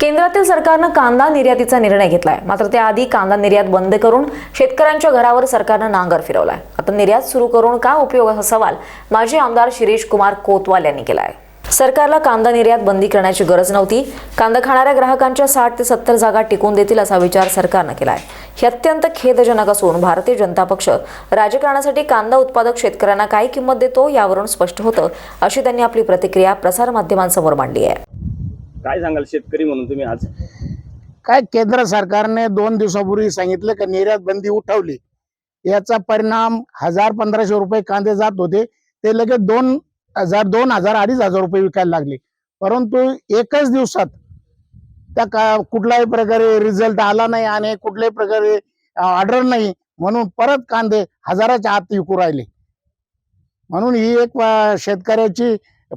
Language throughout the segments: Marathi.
केंद्रातील सरकारनं कांदा निर्यातीचा निर्णय घेतलाय. मात्र त्याआधी कांदा निर्यात बंद करून शेतकऱ्यांच्या घरावर सरकारनं नांगर फिरवलाय. आता निर्यात सुरू करून काय उपयोग असा सवाल माजी आमदार शिरीष कुमार कोतवाल यांनी केलाय. सरकारला कांदा निर्यात बंदी करण्याची गरज नव्हती. कांदा खाणाऱ्या ग्राहकांच्या साठ ते सत्तर जागा टिकून देतील असा विचार सरकारनं केलाय. हे अत्यंत खेदजनक असून भारतीय जनता पक्ष राजकारणासाठी कांदा उत्पादक शेतकऱ्यांना काय किंमत देतो यावरून स्पष्ट होतं अशी त्यांनी आपली प्रतिक्रिया प्रसारमाध्यमांसमोर मांडली आहे. काय सांगाल शेतकरी म्हणून तुम्ही आज? काय केंद्र सरकारने दोन दिवसापूर्वी सांगितलं की निर्यात बंदी उठवली. याचा परिणाम हजार पंधराशे रुपये कांदे जात होते. ते लगेच दोन हजार दोन हजार अडीच हजार रुपये विकायला लागले. परंतु एकच दिवसात त्या का कुठल्याही प्रकारे रिझल्ट आला नाही आणि कुठल्याही प्रकारे ऑर्डर नाही. म्हणून परत कांदे हजाराच्या आत विकू राहिले. म्हणून ही एक शेतकऱ्याची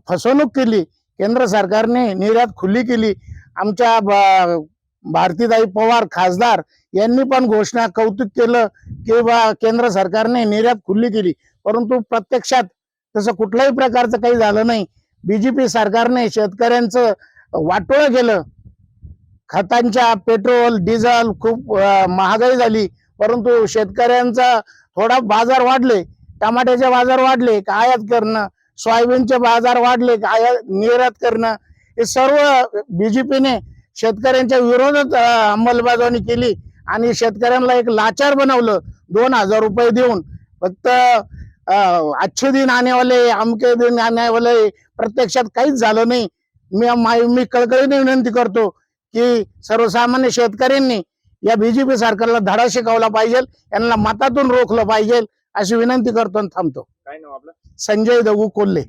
फसवणूक केली. केंद्र सरकारने निर्यात खुली केली. आमच्या ब- भारतीताई पवार खासदार यांनी पण घोषणा कौतुक केलं की बा केंद्र सरकारने निर्यात खुली केली. परंतु प्रत्यक्षात तसं कुठल्याही प्रकारचं काही झालं नाही. बीजेपी सरकारने शेतकऱ्यांचं वाटोळं केलं. खतांच्या पेट्रोल डिझेल खूप महागाई झाली. परंतु शेतकऱ्यांचा थोडा बाजार वाढले. टमाट्याचे बाजार वाढले. का आयात करणं? सोयाबीनचे बाजार वाढले आयात निर्यात करणं हे सर्व बीजेपीने शेतकऱ्यांच्या विरोधात अंमलबजावणी केली आणि शेतकऱ्यांना एक लाचार बनवलं दोन हजार रुपये देऊन. फक्त अच्छे दिन आणेवाले अमके दिन आणेवाले प्रत्यक्षात काहीच झालं नाही. मी मा- मी कळकळीने विनंती करतो की सर्वसामान्य शेतकऱ्यांनी या बीजेपी सरकारला धडा शिकवला पाहिजे यांना मतातून रोखलं पाहिजे. अशी विनंती करतो आणि थांबतो. काय नाव आपलं? संजय दगू कोल्हे.